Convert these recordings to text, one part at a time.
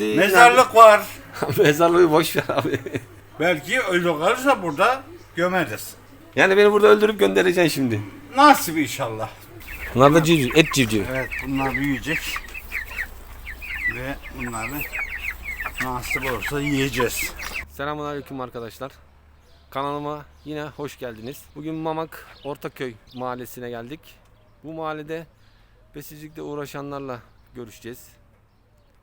Mezarlık var. Mezarlığı boş ver abi. Belki ölü kalırsa burada gömeriz. Yani beni burada öldürüp göndereceksin şimdi. Nasip inşallah. Bunlar da civciv, et civciv. Evet bunlar büyüyecek. Ve bunları nasip olursa yiyeceğiz. Selamünaleyküm arkadaşlar. Kanalıma yine hoş geldiniz. Bugün Mamak Ortaköy mahallesine geldik. Bu mahallede besicilikle uğraşanlarla görüşeceğiz.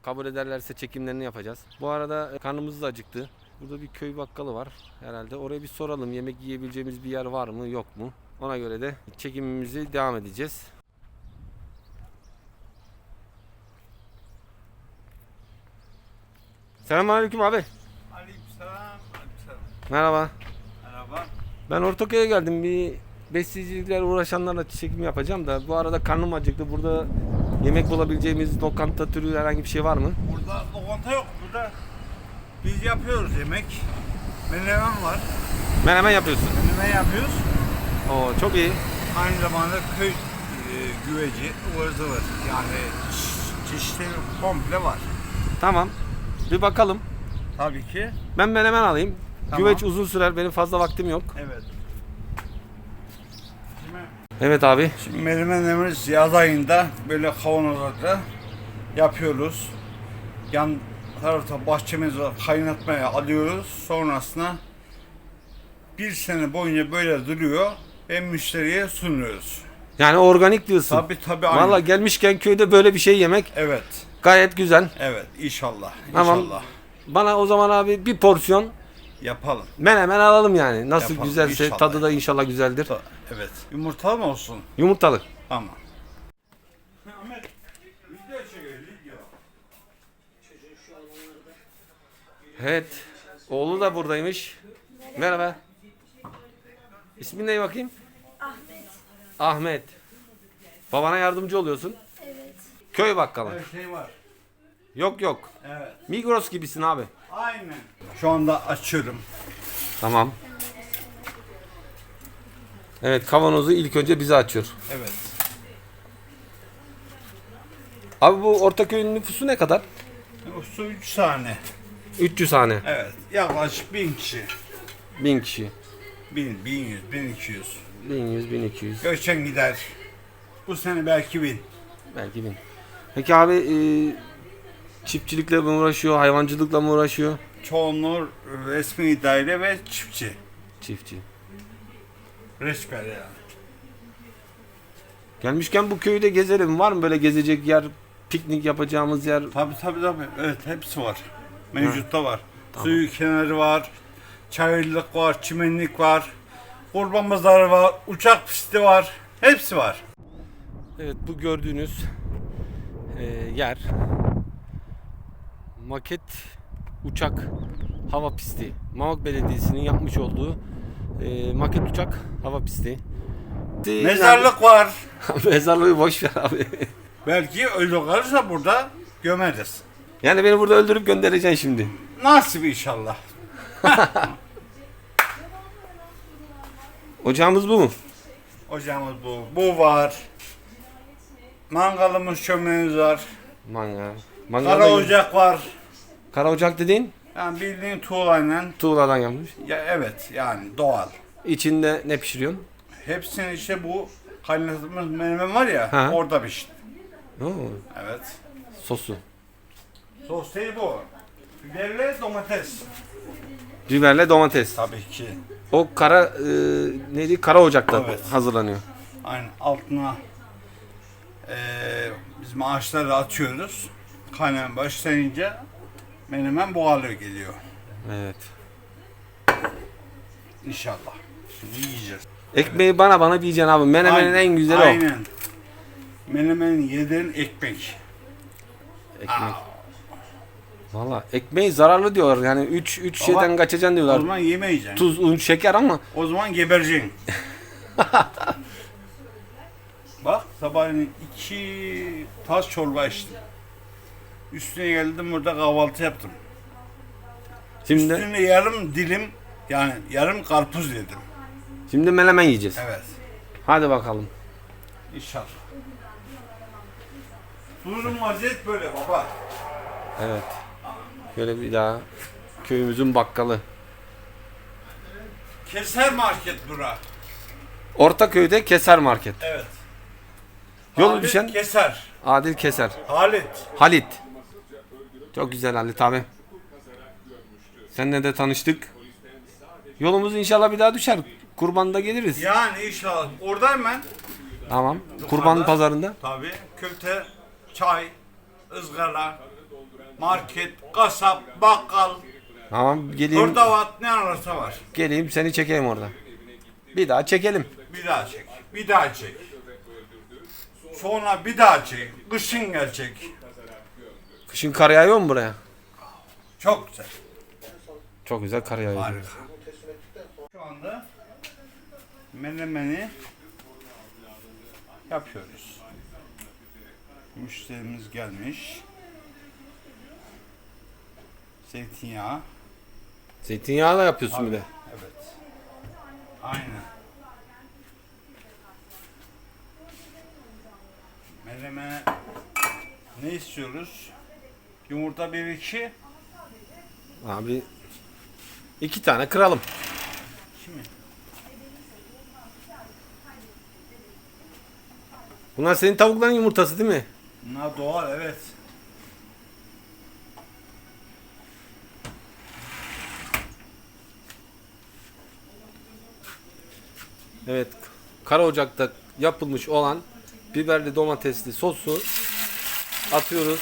Kabul ederlerse çekimlerini yapacağız. Bu arada karnımız da acıktı. Burada bir köy bakkalı var herhalde. Oraya bir soralım yemek yiyebileceğimiz bir yer var mı yok mu? Ona göre de çekimimizi devam edeceğiz. Selamünaleyküm abi. Aleykümselam. Aleykümselam. Merhaba. Merhaba. Ben Ortaköy'e geldim. Bir besicilikler uğraşanlarla çekim yapacağım da bu arada karnım acıktı. Burada yemek bulabileceğimiz lokanta türü herhangi bir şey var mı? Burada lokanta yok. Burada biz yapıyoruz yemek. Menemen var. Menemen yapıyorsun. Menemen yapıyoruz. Oo çok iyi. Aynı zamanda köy e, güveci ıvır zıvır. Yani çe- çeşitleri komple var. Tamam. Bir bakalım. Tabii ki. Ben menemen alayım. Tamam. Güveç uzun sürer. Benim fazla vaktim yok. Evet. Şimdi, Evet abi. şimdi menemenlerimiz yaz ayında böyle kavanozlarda yapıyoruz. Yan tarafta bahçemiz var. Kaynatmaya alıyoruz. Sonrasında bir sene boyunca böyle duruyor ve müşteriye sunuyoruz. Yani organik diyorsun. Tabii tabii. aynen. Valla gelmişken köyde böyle bir şey yemek Evet. gayet güzel. Evet. inşallah. Tamam. İnşallah. Bana o zaman abi bir porsiyon Yapalım. menemen alalım yani. Nasıl Yapalım, güzelse inşallah. tadı da inşallah güzeldir. Ta- Evet. Yumurtalı mı olsun? Yumurtalı. Tamam. Evet. Oğlu da buradaymış. Merhaba. İsmin ne bakayım? Ahmet. Ahmet. Babana yardımcı oluyorsun. Evet. Köy bakkalı. Her şey var. Yok yok. Evet. Migros gibisin abi. Aynen. Şu anda açıyorum. Tamam. Evet kavanozu ilk önce bize açıyor. Evet. Abi bu Ortaköy'ün nüfusu ne kadar? O su 3 tane. 300 hane. Evet. Yaklaşık 1000 kişi. 1000 kişi. 1000, 1100, 1200. 1100, 1200. Göçen gider. Bu sene belki 1000. Belki 1000. Peki abi e, çiftçilikle mi uğraşıyor, hayvancılıkla mı uğraşıyor? Çoğunluğu resmi daire ve çiftçi. Çiftçi. Resper yani. Gelmişken bu köyü de gezelim. Var mı böyle gezecek yer, piknik yapacağımız yer? Tabii tabii tabii. Evet hepsi var. Mevcutta var. Suyu kenarı var. Çayırlık var, çimenlik var. Kurban pazarı var, uçak pisti var. Hepsi var. Evet bu gördüğünüz e, yer maket uçak hava pisti. Mamak Belediyesi'nin yapmış olduğu e, maket uçak hava pisti. Mezarlık var. Mezarlığı boş ver abi. Belki ölü kalırsa burada gömeriz. Yani beni burada öldürüp göndereceksin şimdi. Nasip inşallah. Ocağımız bu mu? Ocağımız bu. Bu var. Mangalımız, çömleğimiz var. Mangal. Mangal Kara ocak var. Kara ocak dediğin Yani bildiğin tuğlayla. tuğladan yapmış. Ya evet yani doğal. İçinde ne pişiriyorsun? Hepsinin işte bu kaynatılmış menemen var ya Ha. orada pişti. Oo, Evet. sosu. Sos değil bu. Biberle domates. Biberle domates. Tabii ki. O kara e, neydi? Kara ocakta Evet. hazırlanıyor. Aynen altına eee biz maaşları atıyoruz. Kaynayan başlayınca menemen buharlı geliyor. Evet. İnşallah. Şimdi yiyeceğiz. Ekmeği bana bana diyeceksin abi. Menemenin Aynen, en güzeli o. Aynen. Menemenin yediğin ekmek. Ekmek. Valla ekmeği zararlı diyorlar. Yani 3 3 Baba, şeyden kaçacaksın O diyorlar. zaman yemeyeceksin. Tuz, un, şeker ama O zaman gebereceksin. Bak sabahleyin iki tas çorba içtim. Üstüne geldim burada kahvaltı yaptım. şimdi Üstüne yarım dilim yani yarım karpuz yedim. şimdi menemen yiyeceğiz. Evet. Hadi bakalım. İnşallah. Durum vaziyet böyle baba. Evet. Şöyle bir daha köyümüzün bakkalı. Keser market bura. Ortaköy'de Keser Market. Evet. Yol Halit düşen Keser. Adil Keser. Halit. Halit. Çok güzel Halit abi. Seninle de tanıştık. Yolumuz inşallah bir daha düşer. Kurbanda geliriz. Yani inşallah. Oradayım ben. Tamam. Kurban pazarında. Tabii. Köfte, çay, ızgara, market, kasap, bakkal, Tamam geleyim. hırdavat ne ararsa var. Geleyim seni çekeyim orada. Bir daha çekelim. Bir daha çek. Bir daha çek. Sonra bir daha çek. Kışın gelecek. Kışın kar yağıyor mu buraya? Çok güzel. Çok güzel kar yağıyor. Harika. Şu anda menemeni yapıyoruz. Müşterimiz gelmiş. Zeytinyağı. Zeytinyağı da yapıyorsun bir de. Evet. Aynen. Menemene ne istiyoruz? Yumurta bir iki. Abi iki tane kıralım. Kimi? Bunlar senin tavukların yumurtası değil mi? Bunlar doğal evet. Evet. Kara ocakta yapılmış olan biberli domatesli sosu atıyoruz.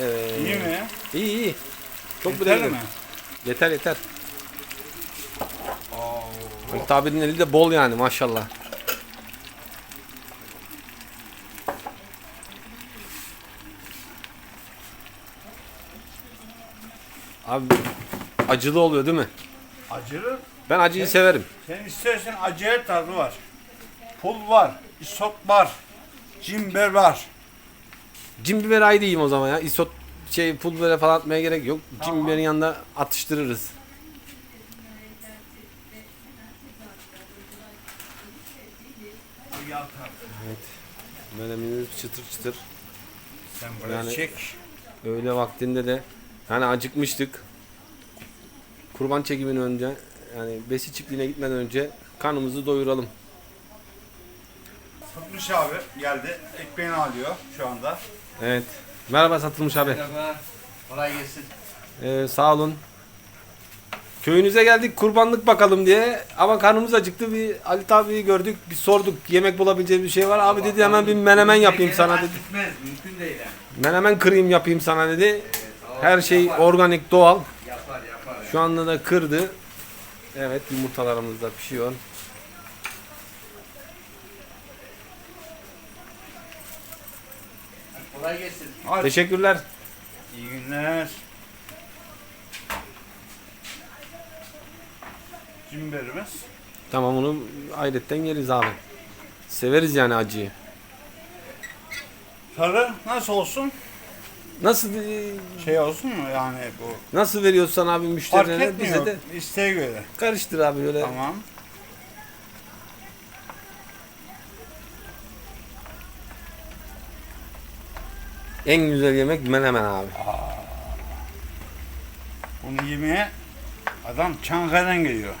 Evet. İyi mi? İyi iyi. Çok Yeter mi? Yeter yeter. Halit abinin eli de bol yani maşallah. Abi acılı oluyor değil mi? Acılı. Ben acıyı severim. Sen istersen acı her tarzı var. Pul var, isot var, cimber var. Cim biberi ayrı yiyeyim o zaman ya. Isot şey pul biberi falan atmaya gerek yok. Cim Tamam. biberin yanında atıştırırız. Tarzı. Menemenimiz çıtır çıtır. Sen buraya Yani- çek. Öğle vaktinde de hani acıkmıştık. Kurban çekiminden önce yani besi çiftliğine gitmeden önce karnımızı doyuralım. Sıtmış abi geldi. Ekmeğini alıyor şu anda. Evet. Merhaba satılmış abi. Merhaba. Kolay gelsin. Ee, sağ olun. Köyünüze geldik kurbanlık bakalım diye ama karnımız acıktı bir Halit abiyi gördük bir sorduk yemek bulabileceği bir şey var abi dedi hemen bir menemen yapayım sana dedi Gitmez, mümkün değil yani. menemen kırayım yapayım sana dedi her şey organik doğal Yapar yapar. şu anda da kırdı evet yumurtalarımız da pişiyor Kolay gelsin. Hadi. teşekkürler İyi günler. Cimberimiz. tamam onu hayretten yeriz abi severiz yani acıyı Sarı nasıl olsun? nasıl e, Şey olsun mu yani bu? nasıl veriyorsan abi Fark müşterilerine bize etmiyor. de İsteğe göre. karıştır abi böyle Tamam. En güzel yemek menemen abi Bunu yemeye adam Çankaya'dan geliyor.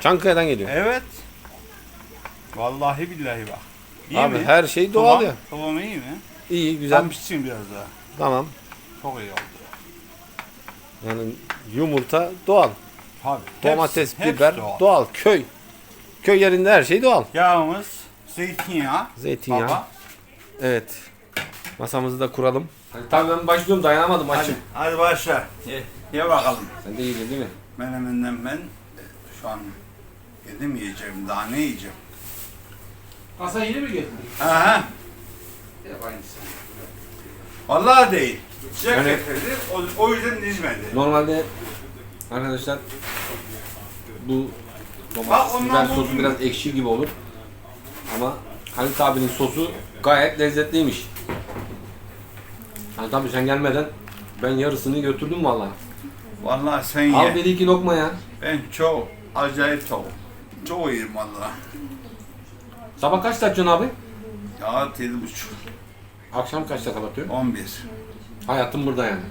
Çankaya'dan geliyor Evet. Vallahi billahi bak. İyi Abi mi? her şey doğal ya. Kıvamı iyi mi? İyi güzel. Tam pişsin biraz daha. Tamam. Çok iyi oldu. Yani yumurta doğal. Tabii. Domates, Hepsi- hepsi biber doğal. Köy. Köy yerinde her şey doğal. Yağımız, zeytinyağı, Zeytinyağı. baba. Evet. Masamızı da kuralım. Hani tabii ben başlıyorum dayanamadım Hadi, açım. hadi başla. Ye, ye bakalım. Sen de yedin değil mi? Menemenden ben şu an yedim yiyeceğim. Daha ne yiyeceğim? Kasa yeni mi getirdin? Aha. Hep aynısı. Vallahi değil. Sıcak Yani- getirdi. O, o yüzden dizmedi. Normalde arkadaşlar bu Bak, domates ondan biber buldum. sosu biraz ekşi gibi olur. Ama Halit abinin sosu gayet lezzetliymiş. Halit abi sen gelmeden ben yarısını götürdüm vallahi. Vallahi sen Al ye. bir iki lokma ya. Ben çok acayip çok. Çok iyiyim vallahi. Sabah kaçta açıyorsun abi? Ya yedi buçuk. Akşam kaçta kapatıyorsun? On bir. Hayatım burada yani.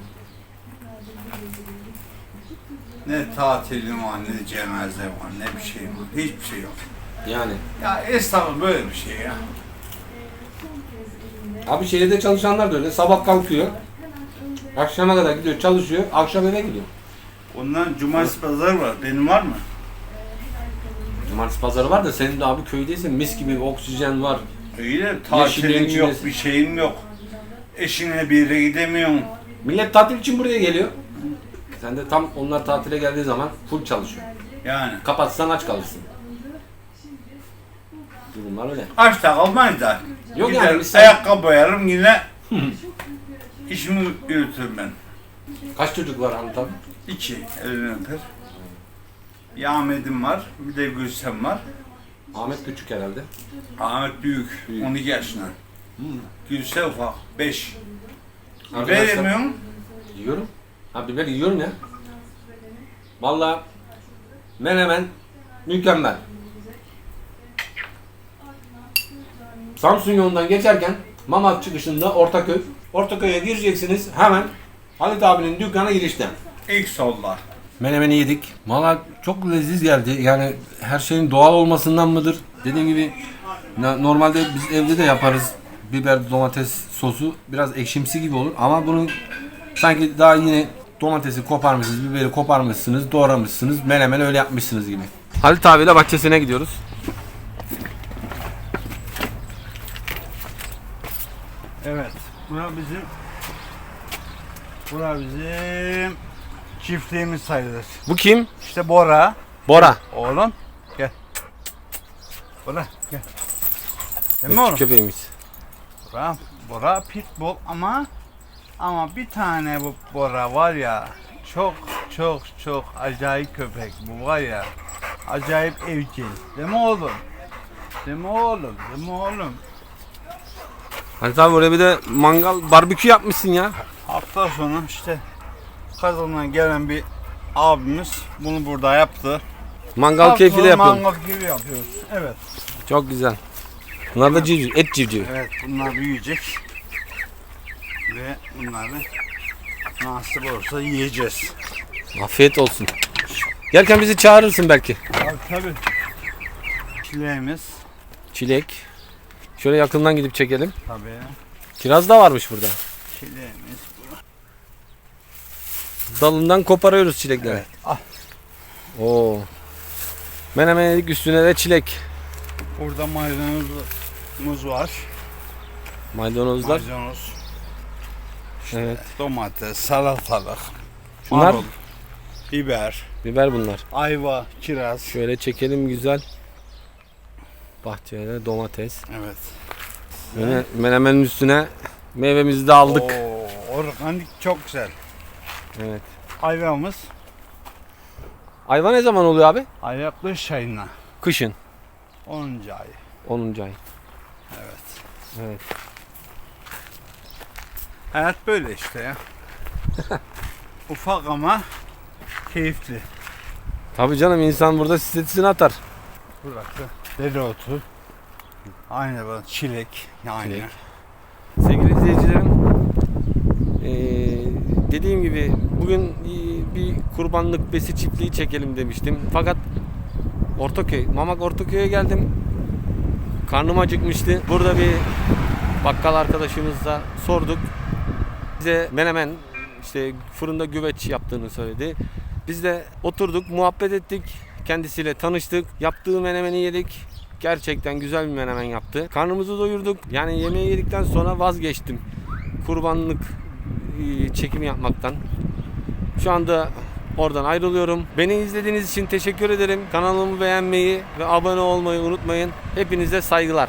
Ne tatilim var, ne cenaze var, ne bir şey var. Hiçbir şey yok. Yani. Ya esnafın böyle bir şey ya. Abi şehirde çalışanlar da öyle. Sabah kalkıyor. Akşama kadar gidiyor çalışıyor. Akşam eve gidiyor. Ondan cumartesi pazar var. Benim var mı? Cumartesi pazarı var da senin de abi köydeysin. Mis gibi oksijen var. Öyle tatilim içine- yok, bir şeyim yok. Eşine bir yere gidemiyorum. Millet tatil için buraya geliyor. Sen de tam onlar tatile geldiği zaman full çalışıyor. Yani. Kapatsan aç kalırsın. Durumlar öyle. Aç da kalmayız da. Yok Gider, yani sen- ayakkabı boyarım yine işimi yürütürüm ben. Kaç çocuk var Hamit abi? İki elini öper. Bir Ahmet'im var, bir de Gülsem var. Ahmet küçük herhalde. Ahmet büyük, Büyük. 12 yaşında. Gülse ufak, 5. Arkadaşlar- Veremiyorum. Yiyorum. Ha biber yiyorum ya. Vallahi menemen mükemmel. Samsun yolundan geçerken Mamak çıkışında Ortaköy. Ortaköy'e gireceksiniz hemen Halit abinin dükkanı girişte. İlk solda. Menemeni yedik. Valla çok leziz geldi. Yani her şeyin doğal olmasından mıdır? Dediğim gibi normalde biz evde de yaparız. Biber, domates sosu biraz ekşimsi gibi olur ama bunu sanki daha yine domatesi koparmışsınız, biberi koparmışsınız, doğramışsınız, menemen öyle yapmışsınız gibi. Halit abiyle bahçesine gidiyoruz. Evet. Bura bizim Bura bizim çiftliğimiz sayılır. Bu kim? İşte Bora. Bora. Oğlum gel. Bora gel. Değil mi oğlum? Köpeğimiz. Bora, Bora pitbull ama ama bir tane bu Bora var ya çok çok çok acayip köpek bu var ya acayip evcil değil mi oğlum? Değil mi oğlum? Değil mi oğlum? Halit abi oraya bir de mangal, barbekü yapmışsın ya. Hafta sonu işte Kazan'dan gelen bir abimiz bunu burada yaptı. Mangal Hafta keyfi de sonu. Mangal keyfi yapıyoruz. Evet. Çok güzel. Bunlar da civciv, et civcivi. Evet bunlar büyüyecek. Ve bunları nasip olursa yiyeceğiz. Afiyet olsun. Gelirken bizi çağırırsın belki. Tabii tabii. Çileğimiz Çilek. Şöyle yakından gidip çekelim. tabii. Kiraz da varmış burada. Çileğimiz. Dalından koparıyoruz çilekleri. Evet. Al. Oo. Menemen yedik üstüne de çilek. Burada maydanozumuz var. Maydanozlar. Maydanoz, Evet. domates, salatalık, Bunlar marul, biber, biber bunlar. ayva, kiraz. Şöyle çekelim güzel. Bahçede domates. Evet. Mene, menemenin üstüne meyvemizi de aldık. Oo, organik çok güzel. Evet. Ayvamız Ayva ne zaman oluyor abi? ayaklı şayına. Kışın. 10. ay. 10. ay. Evet. Evet. Hayat böyle işte ya. Ufak ama keyifli. Tabii canım insan burada stresini atar. Burası dereotu. Aynı böyle çilek. Yani. Çilek. Sevgili izleyicilerim, dediğim gibi bugün bir kurbanlık besi çiftliği çekelim demiştim. Fakat Ortaköy, Mamak Ortaköy'e geldim. Karnım acıkmıştı. Burada bir bakkal arkadaşımızla sorduk. Bize menemen, işte fırında güveç yaptığını söyledi. Biz de oturduk, muhabbet ettik. Kendisiyle tanıştık. Yaptığı menemeni yedik. Gerçekten güzel bir menemen yaptı. Karnımızı doyurduk. Yani yemeği yedikten sonra vazgeçtim. Kurbanlık e, çekim yapmaktan. Şu anda oradan ayrılıyorum. Beni izlediğiniz için teşekkür ederim. Kanalımı beğenmeyi ve abone olmayı unutmayın. Hepinize saygılar.